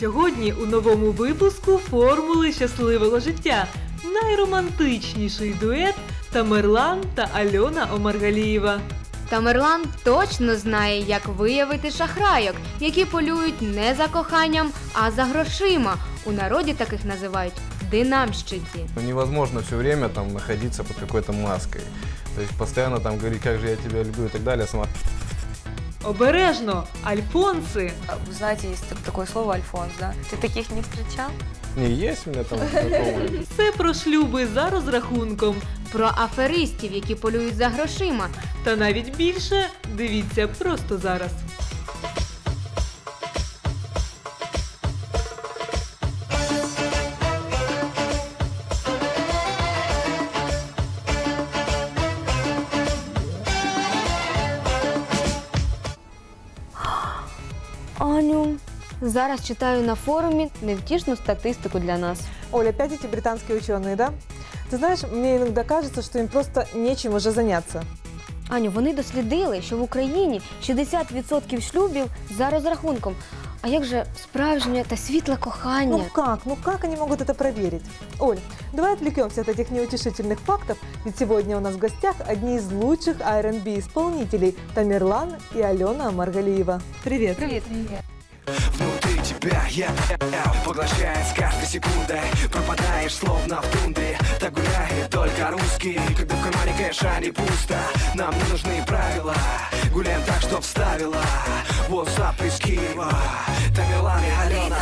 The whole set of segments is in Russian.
Сьогодні у новому випуску формули щасливого життя. Найромантичніший дует Тамерлан та Альона Омаргалієва. Тамерлан точно знає, як виявити шахрайок, які полюють не за коханням, а за грошима. У народі таких називають динамщиці. Ну, Невозможно все время там находиться под какой-то маской. То есть постоянно там говорить, как же я тебя люблю и так далее. Сама Обережно, Альфонси. Вы знаете, есть так- такое слово альфонс, да? Ты таких не встречал? не есть у меня там знакомые. Все про шлюби за розрахунком. Про аферистів, які полюють за грошима. Та навіть більше дивіться просто зараз. Аню, зараз читаю на форумі невтішну статистику для нас. Оля, опять эти британские ученые, да? Ты знаешь, мне иногда кажется, что им просто нечем уже заняться. Аню, вони дослідили, що в Україні 60% шлюбів за розрахунком. А як же справжнє та світле Ну кохання? как? Ну как они могут это проверить? Оль, давай отвлекемся от этих неутешительных фактов, ведь сегодня у нас в гостях одни из лучших R&B исполнителей Тамерлан и Алена Маргалиева. Привет. Привіт. Внутри тебя я, я поглощает с каждой секундой Пропадаешь словно в тундре Так гуляет только русский Когда в кармане кэша не пусто Нам не нужны правила Гуляем так, что вставила WhatsApp из Киева Тамерлан и Алена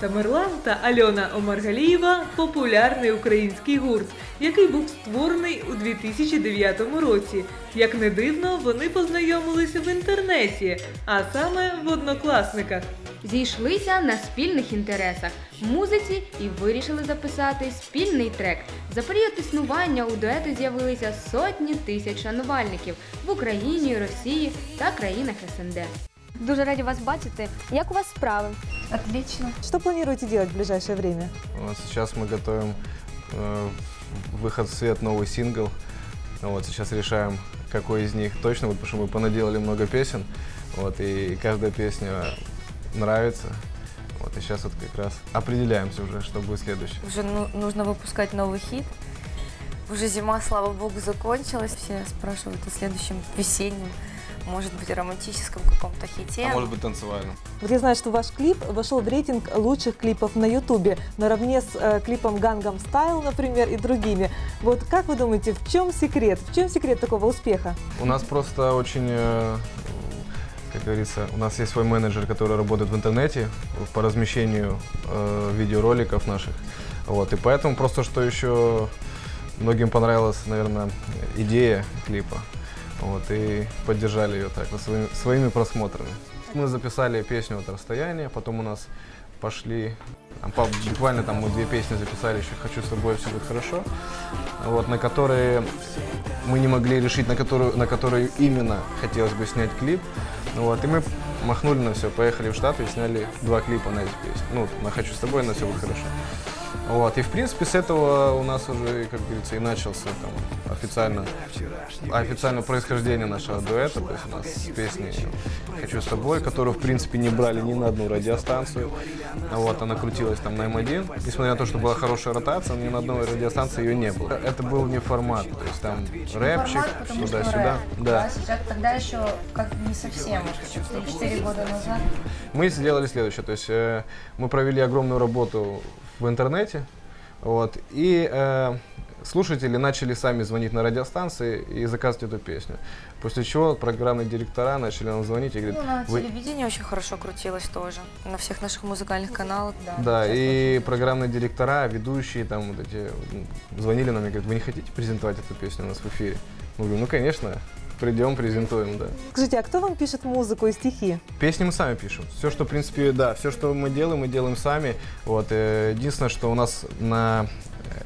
Тамерлан та Альона Омаргалієва популярний український гурт, який був створений у 2009 році. Як не дивно, вони познайомилися в інтернеті, а саме в однокласниках. Зійшлися на спільних інтересах в музиці і вирішили записати спільний трек. За період існування у дуету з'явилися сотні тисяч шанувальників в Україні, Росії та країнах СНД. Дуже раді вас бачити. Як у вас справи? Отлично. Что планируете делать в ближайшее время? Вот сейчас мы готовим э, выход в свет новый сингл. Вот сейчас решаем, какой из них точно, вот, потому что мы понаделали много песен. Вот, и каждая песня нравится. Вот, и сейчас вот как раз определяемся уже, что будет следующее. Уже ну- нужно выпускать новый хит. Уже зима, слава богу, закончилась. Все спрашивают о следующем весеннем, может быть, романтическом каком-то хите. А может быть танцевальным. Вот я знаю, что ваш клип вошел в рейтинг лучших клипов на Ютубе, наравне с э, клипом Gangnam Style, например, и другими. Вот как вы думаете, в чем секрет? В чем секрет такого успеха? У нас просто очень, э, как говорится, у нас есть свой менеджер, который работает в интернете по размещению э, видеороликов наших. Вот, и поэтому просто что еще многим понравилась, наверное, идея клипа. Вот, и поддержали ее так, своими, своими просмотрами. Мы записали песню от расстояния, потом у нас пошли, буквально там мы две песни записали еще «Хочу с тобой, все будет хорошо», вот, на которые мы не могли решить, на которую, на которую именно хотелось бы снять клип. Вот, и мы махнули на все, поехали в Штаты и сняли два клипа на эти песни. Ну, на «Хочу с тобой», на «Все будет хорошо». Вот, и в принципе с этого у нас уже, как говорится, и начался там официально, официально происхождение нашего дуэта. То есть у нас песни «Хочу с тобой», которую в принципе не брали ни на одну радиостанцию. Вот, она крутилась там на М1. Несмотря на то, что была хорошая ротация, ни на одной радиостанции ее не было. Это был не формат, то есть там рэпчик, туда-сюда. Да. сейчас тогда еще как не совсем, 4 года назад. Мы сделали следующее, то есть э, мы провели огромную работу в интернете, вот, и э, слушатели начали сами звонить на радиостанции и заказывать эту песню. После чего программные директора начали нам звонить и Ну, говорят, на вы... телевидении очень хорошо крутилось тоже. На всех наших музыкальных каналах. Да, и программные директора, ведущие там вот эти звонили нам и говорят, вы не хотите презентовать эту песню у нас в эфире? Мы говорим, ну конечно, придем, презентуем, да. Скажите, а кто вам пишет музыку и стихи? Песни мы сами пишем. Все, что, в принципе, да, все, что мы делаем, мы делаем сами. Вот. э, Единственное, что у нас на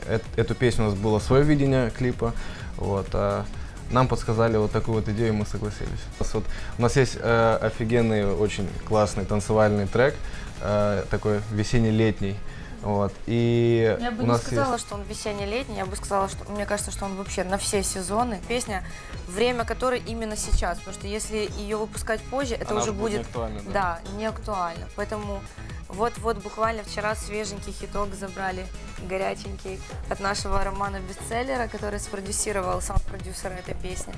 э- эту песню у нас было свое видение клипа. Вот. а нам подсказали вот такую вот идею, и мы согласились. У нас, вот, у нас есть э, офигенный, очень классный танцевальный трек, э, такой весенне-летний. Вот. И Я бы у не нас сказала, есть... что он весенне-летний, я бы сказала, что мне кажется, что он вообще на все сезоны. Песня, время которой именно сейчас, потому что если ее выпускать позже, это Она уже уже будет не будет, актуальна, да. да, не актуально. Поэтому Вот-вот буквально вчера свеженький хиток забрали, горяченький, от нашего Романа Бестселлера, который спродюсировал, сам продюсер этой песни,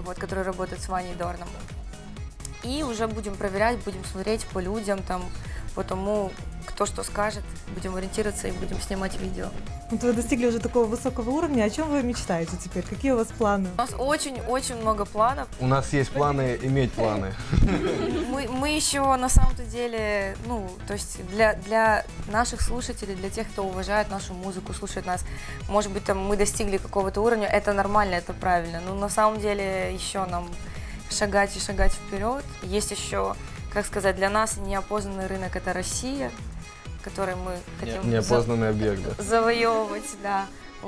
вот, который работает с Ваней Дорном. И уже будем проверять, будем смотреть по людям, там, по тому, кто что скажет, будем ориентироваться и будем снимать видео. Вот вы достигли уже такого высокого уровня. О чем вы мечтаете теперь? Какие у вас планы? У нас очень-очень много планов. У нас есть планы иметь планы. Мы, мы еще на самом-то деле, ну, то есть для, для наших слушателей, для тех, кто уважает нашу музыку, слушает нас, может быть, там мы достигли какого-то уровня, это нормально, это правильно. Но на самом деле еще нам шагать и шагать вперед. Есть еще, как сказать, для нас неопознанный рынок это Россия, который мы хотим за- Неопознанный объект, да. завоевывать, да.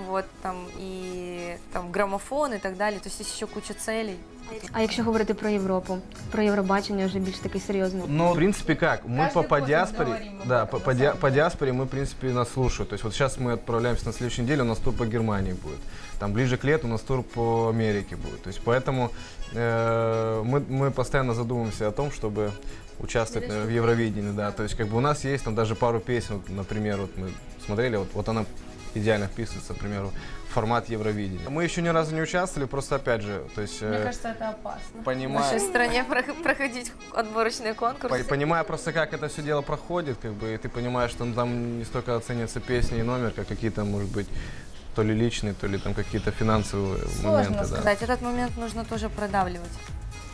Вот там и там граммофон и так далее. То есть есть еще куча целей. А якщо говорити про Європу, про Євробачення вже більш такий серйозний. Ну, в принципе, как? Мы Каждый по, по год диаспоре, говорим об да, этом, по, на по, ди- самом по диаспоре мы, в принципе, нас слушают. То есть вот сейчас мы отправляемся на следующей неделе, у нас тур по Германии будет. Там ближе к лету у нас тур по Америке будет. То есть поэтому э, мы, мы постоянно задумываемся о том, чтобы участвовать наверное, в Евровидении, да. То есть как бы у нас есть там даже пару песен, вот, например, вот мы смотрели, вот, вот она идеально вписывается, к примеру, в формат Евровидения. Мы еще ни разу не участвовали, просто опять же, то есть Мне э, кажется, это опасно. В понимая... нашей стране прох- проходить отборочные конкурсы. По- Понимая просто, как это все дело проходит, как бы, и ты понимаешь, что там не столько оценивается песня и номер, как какие-то, может быть, то ли личные, то ли там какие-то финансовые Сложно моменты. Да. Сказать, этот момент нужно тоже продавливать.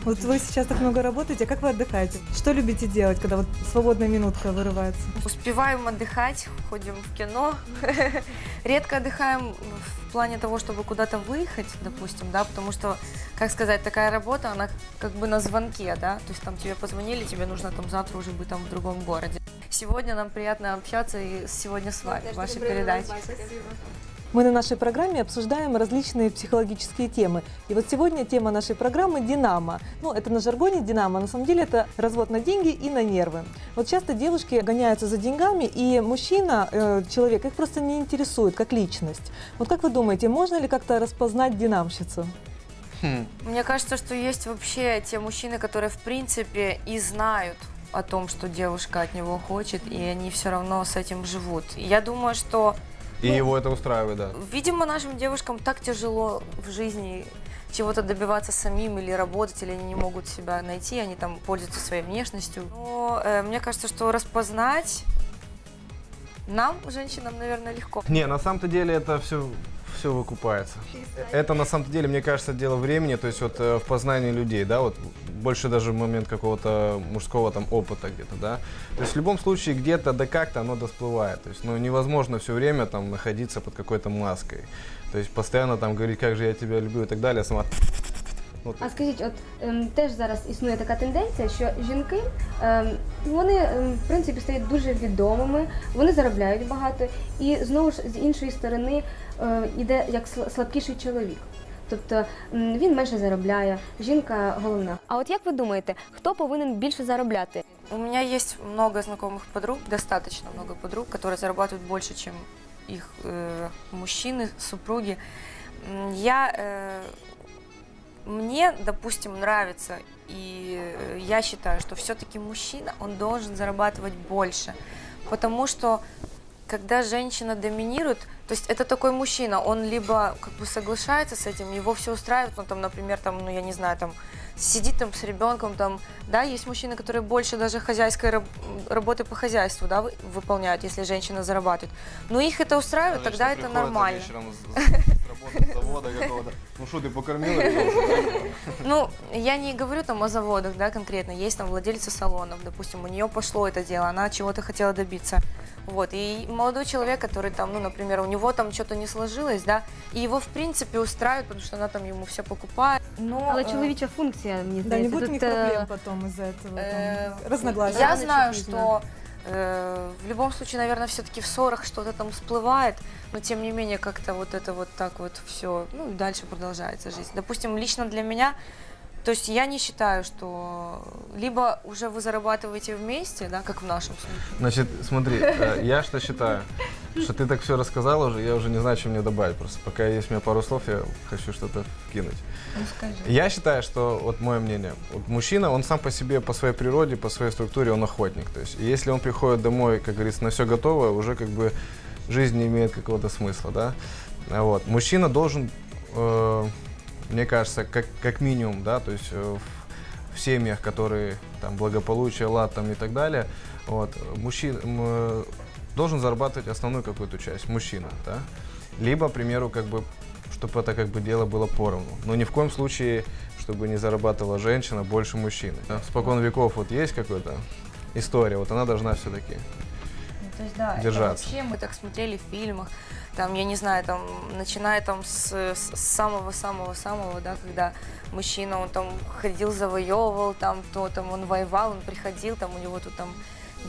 Вот вы сейчас так много работаете, как вы отдыхаете? Что любите делать, когда вот свободная минутка вырывается? Успеваем отдыхать, ходим в кино. Редко отдыхаем в плане того, чтобы куда-то выехать, допустим, да, потому что, как сказать, такая работа, она как бы на звонке, да, то есть там тебе позвонили, тебе нужно там завтра уже быть там в другом городе. Сегодня нам приятно общаться и сегодня с вами, в вашей передаче. Мы на нашей программе обсуждаем различные психологические темы. И вот сегодня тема нашей программы – «Динамо». Ну, это на жаргоне «Динамо», на самом деле это развод на деньги и на нервы. Вот часто девушки гоняются за деньгами, и мужчина, э, человек, их просто не интересует как личность. Вот как вы думаете, можно ли как-то распознать динамщицу? Мне кажется, что есть вообще те мужчины, которые в принципе и знают о том, что девушка от него хочет, и они все равно с этим живут. Я думаю, что И его это устраивает, да. Видимо, нашим девушкам так тяжело в жизни чего-то добиваться самим или работать, или они не могут себя найти, они там пользуются своей внешностью. Но э, мне кажется, что распознать нам, женщинам, наверное, легко. Не, на самом-то деле это все все выкупается. Это на самом деле, мне кажется, дело времени, то есть вот э, в познании людей, да, вот больше даже момент какого-то мужского там опыта где-то, да. То есть в любом случае где-то да как-то оно досплывает. То есть, ну, невозможно все время там находиться под какой-то маской. То есть постоянно там говорить, как же я тебя люблю и так далее, а сама ну, то А скажіть, от ем, теж зараз існує така тенденція, що жінки ем, вони ем, в принципі стають дуже відомими, вони заробляють багато, і знову ж з іншої сторони е, йде як сл- слабкіший чоловік. Тобто м, він менше заробляє, жінка головна. А от як ви думаєте, хто повинен більше заробляти? У меня есть много знакомых подруг, достаточно много подруг, которые зарабатывают больше, чем их э, мужчины, супруги. М, Я, э, мне, допустим, нравится, и э, я считаю, что все-таки мужчина, он должен зарабатывать больше, потому что когда женщина доминирует, то есть это такой мужчина, он либо как бы соглашается с этим, его все устраивает, ну там, например, там, ну я не знаю, там сидит там с ребенком, там, да, есть мужчины, которые больше даже хозяйской раб- работы по хозяйству, да, вы- выполняют, если женщина зарабатывает. Но их это устраивает, тогда это нормально. завода какого-то. Ну что, ты покормила? Ну, я не говорю там о заводах, да, конкретно. Есть там владельцы салонов, допустим, у нее пошло это дело, она чего-то хотела добиться. Вот, и молодой человек, который там, ну, например, у него там что-то не сложилось, да, и его, в принципе, устраивает, потому что она там ему все покупает. Но, Але э, чоловіча функція, мені Да, не здається, будет у них тут, е, проблем потом из-за этого. э, там, разногласий. Я Рано чи знаю, пізно. что э, в любом случае, наверное, все-таки в ссорах что-то там всплывает, но тем не менее как-то вот это вот так вот все, ну и дальше продолжается жизнь. Допустим, лично для меня то есть я не считаю, что либо уже вы зарабатываете вместе, да, как в нашем случае. Значит, смотри, э, я что считаю, что ты так все рассказала уже, я уже не знаю, что мне добавить просто. Пока есть у меня пару слов, я хочу что-то вкинуть. Ну скажи. Я считаю, что, вот мое мнение, вот мужчина, он сам по себе, по своей природе, по своей структуре, он охотник. То есть, если он приходит домой, как говорится, на все готовое, уже как бы жизнь не имеет какого-то смысла, да. Вот. Мужчина должен, э, мне кажется, как, как минимум, да, то есть э, в, в семьях, которые там благополучие, лад там и так далее, вот, мужчина м, должен зарабатывать основную какую-то часть, мужчина, да. Либо, к примеру, как бы чтобы это как бы дело было поровну. Но ни в коем случае, чтобы не зарабатывала женщина больше мужчины. Да? Спокон веков вот есть какая-то история, вот она должна все-таки. То есть, да, Держаться. вообще Мы так смотрели в фильмах, там, я не знаю, там, начиная там с самого-самого-самого, да, когда мужчина, он там ходил, завоевывал, там, то там он воевал, он приходил, там, у него тут там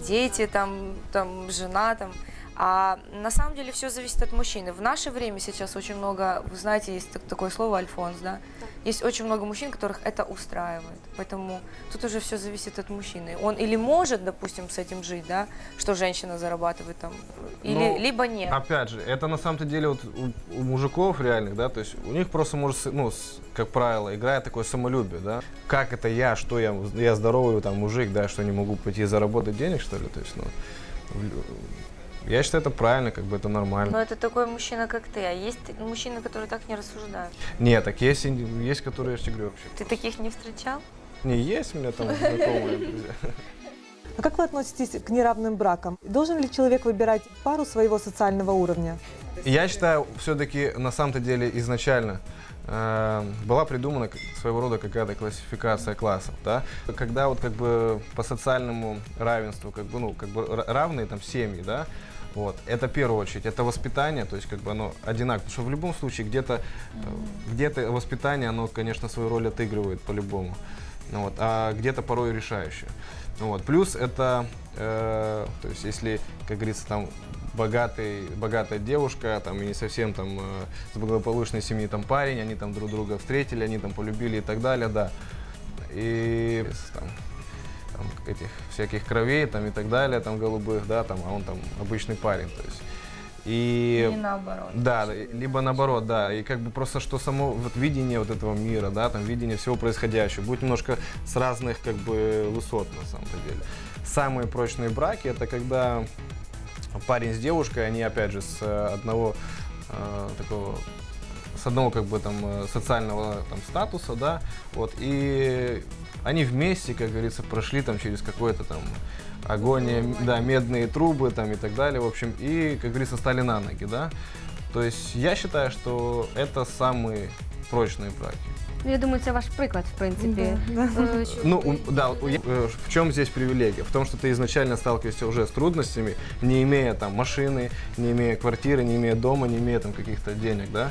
дети, там, там, жена, там. А на самом деле все зависит от мужчины. В наше время сейчас очень много, вы знаете, есть так- такое слово альфонс, да? Есть очень много мужчин, которых это устраивает. Поэтому тут уже все зависит от мужчины. Он или может, допустим, с этим жить, да, что женщина зарабатывает там, или Ну, либо нет. Опять же, это на самом-то деле вот у, у мужиков реальных, да, то есть у них просто может, ну, с- как правило, играет такое самолюбие, да. Как это я, что я, я здоровый там мужик, да, что не могу пойти заработать денег, что ли, то есть, ну, я считаю, это правильно, как бы это нормально. Но это такой мужчина, как ты. А есть мужчины, которые так не рассуждают. Нет, так есть, есть, которые, я же тебе говорю, вообще. Ты таких не встречал? Не, есть у меня там знакомые друзья. А как вы относитесь к неравным бракам? Должен ли человек выбирать пару своего социального уровня? Я считаю, все-таки на самом-то деле изначально э, была придумана своего рода какая-то классификация классов, да, когда вот как бы по социальному равенству, как бы, ну, как бы ра- равные там семьи, да, вот, это в первую очередь, это воспитание, то есть как бы оно одинаково, потому что в любом случае где-то, э, где-то воспитание, оно, конечно, свою роль отыгрывает по-любому, ну, вот, а где-то порой решающее. Ну, вот. Плюс это, э, то есть если, как говорится, там богатый, богатая девушка, там, и не совсем там э, с благополучной семьи там парень, они там друг друга встретили, они там полюбили и так далее, да. И там, там, этих всяких кровей там и так далее, там голубых, да, там, а он там обычный парень, то есть. И... или наоборот. Да, либо наоборот, да. И как бы просто что само вот видение вот этого мира, да, там видение всего происходящего будет немножко с разных как бы высот на самом деле. Самые прочные браки это когда парень с девушкой, они опять же с э, одного э, такого с одного как бы там э, социального там статуса, да, вот и они вместе, как говорится, прошли там через какой-то там огонь, э, да, медные трубы там и так далее, в общем, и, как говорится, стали на ноги, да. То есть я считаю, что это самые прочные браки. Ну, я думаю, це ваш приклад, в принципі. Е, що Ну, да, э, в чем здесь привилегия? В том, что ты изначально сталкиваешься уже с трудностями, не имея там машины, не имея квартиры, не имея дома, не имея там каких-то денег, да?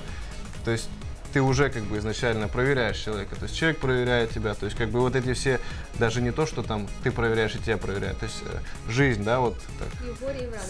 То есть ты уже как бы изначально проверяешь человека, то есть человек проверяет тебя, то есть как бы вот эти все, даже не то, что там ты проверяешь и тебя проверяют, то есть э, жизнь, да, вот так.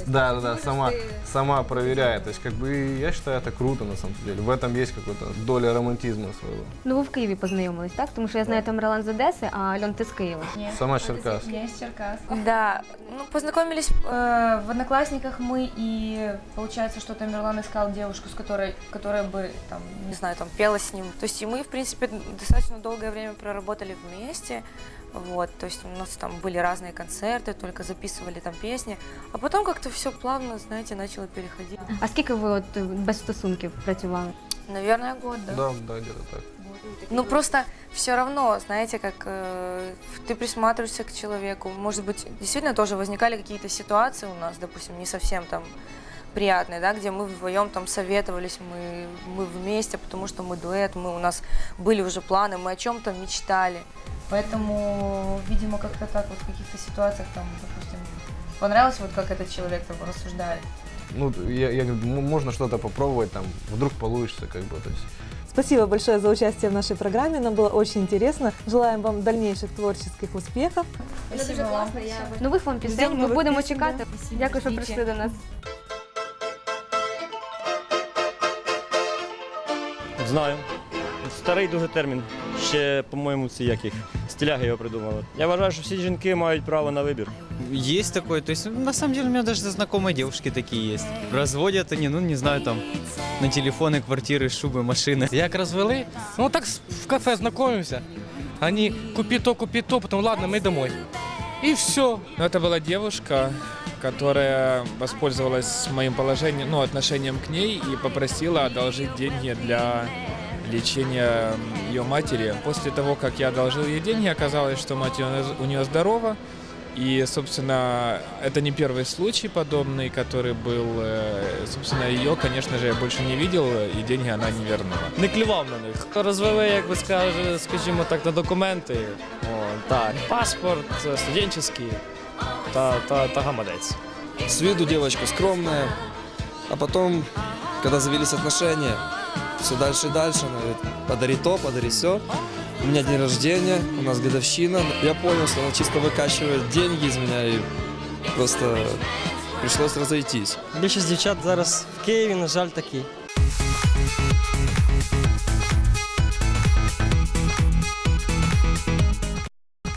Да, да, да, сама, сама проверяет, то есть как бы и я считаю это круто на самом деле, в этом есть какая-то доля романтизма своего. Ну, ви в Києві познайомились, так? Тому що я знаю, там Ролан з Одеси, а Альон ти з Києва. Нет. Сама Черкас. Я из Черкас. Да, ну познакомились Э, В Одноклассниках мы и получается, что Тамерлан искал девушку, с которой, которая бы там не знаю, там пела с ним. То есть и мы, в принципе, достаточно долгое время проработали вместе. Вот, то есть у нас там были разные концерты, только записывали там песни. А потом как-то все плавно, знаете, начало переходить. А скільки ви от е, без стосунків працювали? Наверное, год, да. Да, да, где-то так. Ну просто все равно, знаете, как э, ты присматриваешься к человеку. Может быть, действительно тоже возникали какие-то ситуации у нас, допустим, не совсем там приятные, да, где мы вдвоем там советовались, мы, мы вместе, потому что мы дуэт, мы, у нас были уже планы, мы о чем-то мечтали. Поэтому, видимо, как-то так вот в каких-то ситуациях там, допустим, понравилось вот как этот человек там рассуждает. Ну, я, я говорю, м- можно что-то попробовать, там, вдруг получится, как бы, то есть. Спасибо большое за участие в нашей программе. Нам было очень интересно. Желаем вам дальнейших творческих успехов. Спасибо вам. Нових вам пісень. Ждемо Ми нових будемо пісень, чекати. Дякую, що Ждіть. прийшли до нас. Знаю. Старий дуже термін. Ще, по-моєму, ці як їх стиляги його придумали. Я вважаю, що всі жінки мають право на вибір. Есть такое. То есть, на самом деле, у меня даже знакомые девушки такие есть. Разводят они, ну, не знаю, там, на телефоны, квартиры, шубы, машины. Як розвели, ну так с- в кафе знакомимся. Они купи то, купи то, потом ладно, мы домой. И все. Ну, это была девушка, которая воспользовалась моим положением, ну, отношением к ней и попросила одолжить деньги для лечения ее матери. После того, как я одолжил ей деньги, оказалось, что мать у нее здорова. И, собственно, это не первый случай подобный, который был. э, Собственно, ее, конечно же, я больше не видел, и деньги она не вернула. Не клював на них. Розвели, як би скаже, скажімо так, на документи. О, так, паспорт е, студенческий та, та, та гаманець. С виду девочка скромная, а потом, когда завелись отношения, все дальше и дальше, она говорит, подари то, подари все. У меня день рождения, у нас годовщина. Я понял, что она чисто выкачивает деньги из меня и просто пришлось разойтись. Більшість дівчат зараз в Києві, на жаль, такі.